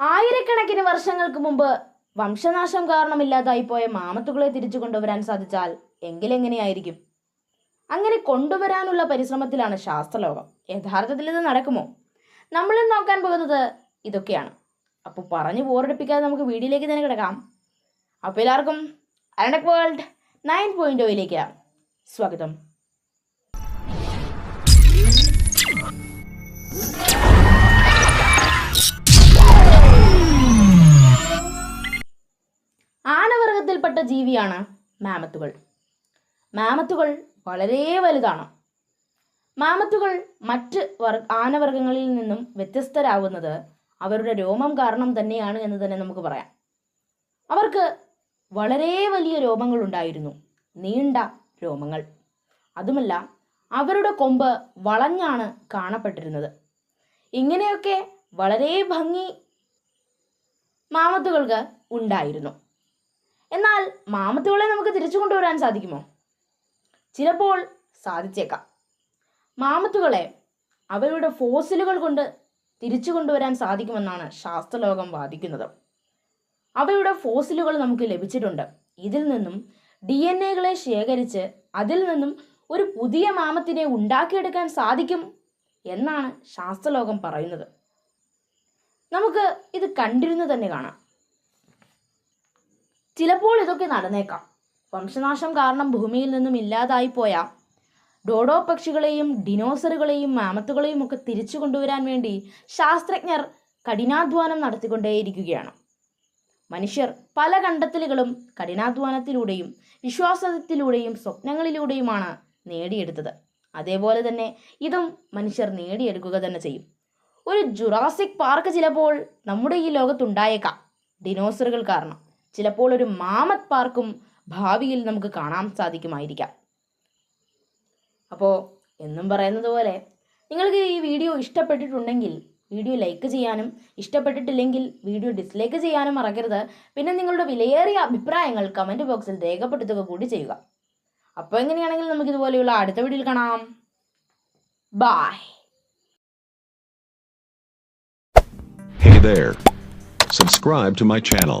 ആയിരക്കണക്കിന് വർഷങ്ങൾക്ക് മുമ്പ് വംശനാശം കാരണമില്ലാതായി പോയ മാമത്തുകളെ തിരിച്ചു കൊണ്ടുവരാൻ സാധിച്ചാൽ എങ്കിലെങ്ങനെയായിരിക്കും? അങ്ങനെ കൊണ്ടുവരാനുള്ള പരിശ്രമത്തിലാണ് ശാസ്ത്രലോകം. യഥാർത്ഥത്തിൽ ഇത് നടക്കുമോ? നമ്മൾ നോക്കാൻ പോകുന്നത് ഇതൊക്കെയാണ്. അപ്പോൾ പറഞ്ഞു ബോറടിപ്പിക്കാതെ നമുക്ക് വീഡിയോയിലേക്ക് തന്നെ കിടക്കാം. അപ്പോൾ എല്ലാവർക്കും അരണക് വേൾഡ് നയൻ പോയിന്റ് ഒയിലേക്ക് സ്വാഗതം. ആനവർഗത്തിൽപ്പെട്ട ജീവിയാണ് മാമത്തുകൾ. മാമത്തുകൾ വളരെ വലുതാണ്. മാമത്തുകൾ മറ്റ് വർ ആനവർഗങ്ങളിൽ നിന്നും വ്യത്യസ്തരാകുന്നത് അവരുടെ രോമം കാരണം തന്നെയാണ് എന്ന് തന്നെ നമുക്ക് പറയാം. അവർക്ക് വളരെ വലിയ രോമങ്ങൾ ഉണ്ടായിരുന്നു നീണ്ട രോമങ്ങൾ. അതുമല്ല അവരുടെ കൊമ്പ് വളഞ്ഞാണ് കാണപ്പെട്ടിരുന്നത്. ഇങ്ങനെയൊക്കെ വളരെ ഭംഗി മാമത്തുകൾക്ക് ഉണ്ടായിരുന്നു. എന്നാൽ മാമത്തുകളെ നമുക്ക് തിരിച്ചു കൊണ്ടുവരാൻ സാധിക്കുമോ? ചിലപ്പോൾ സാധിച്ചേക്കാം. മാമത്തുകളെ അവയുടെ ഫോസിലുകൾ കൊണ്ട് തിരിച്ചു കൊണ്ടുവരാൻ സാധിക്കുമെന്നാണ് ശാസ്ത്രലോകം വാദിക്കുന്നത്. അവയുടെ ഫോസിലുകൾ നമുക്ക് ലഭിച്ചിട്ടുണ്ട്. ഇതിൽ നിന്നും ഡി എൻ എകളെ ശേഖരിച്ച് അതിൽ നിന്നും ഒരു പുതിയ മാമത്തിനെ ഉണ്ടാക്കിയെടുക്കാൻ സാധിക്കും എന്നാണ് ശാസ്ത്രലോകം പറയുന്നത്. നമുക്ക് ഇത് കണ്ടിരുന്നു തന്നെ കാണാം. ചിലപ്പോൾ ഇതൊക്കെ നടന്നേക്കാം. വംശനാശം കാരണം ഭൂമിയിൽ നിന്നും ഇല്ലാതായി പോയ ഡോഡോ പക്ഷികളെയും ഡിനോസറുകളെയും മാമത്തുകളെയും ഒക്കെ തിരിച്ചു കൊണ്ടുവരാൻ വേണ്ടി ശാസ്ത്രജ്ഞർ കഠിനാധ്വാനം നടത്തിക്കൊണ്ടേയിരിക്കുകയാണ്. മനുഷ്യർ പല കണ്ടെത്തലുകളും കഠിനാധ്വാനത്തിലൂടെയും വിശ്വാസത്തിലൂടെയും സ്വപ്നങ്ങളിലൂടെയുമാണ് നേടിയെടുത്തത്. അതേപോലെ തന്നെ ഇതും മനുഷ്യർ നേടിയെടുക്കുക തന്നെ ചെയ്യും. ഒരു ജുറാസിക് പാർക്ക് ചിലപ്പോൾ നമ്മുടെ ഈ ലോകത്തുണ്ടായേക്കാം. ഡിനോസറുകൾ കാരണം. ചിലപ്പോൾ ഒരു മാമത് പാർക്കും ഭാവിയിൽ നമുക്ക് കാണാൻ സാധിക്കുമായിരിക്കാം. അപ്പോൾ എന്നും പറയുന്നത് പോലെ നിങ്ങൾക്ക് ഈ വീഡിയോ ഇഷ്ടപ്പെട്ടിട്ടുണ്ടെങ്കിൽ വീഡിയോ ലൈക്ക് ചെയ്യാനും ഇഷ്ടപ്പെട്ടിട്ടില്ലെങ്കിൽ വീഡിയോ ഡിസ്ലൈക്ക് ചെയ്യാനും മറക്കരുത്. പിന്നെ നിങ്ങളുടെ വിലയേറിയ അഭിപ്രായങ്ങൾ കമന്റ് ബോക്സിൽ രേഖപ്പെടുത്തുക കൂടി ചെയ്യുക. അപ്പോൾ എങ്ങനെയാണെങ്കിൽ നമുക്ക് ഇതുപോലെയുള്ള അടുത്ത വീഡിയോയിൽ കാണാം. Bye Hey there. Subscribe to my channel.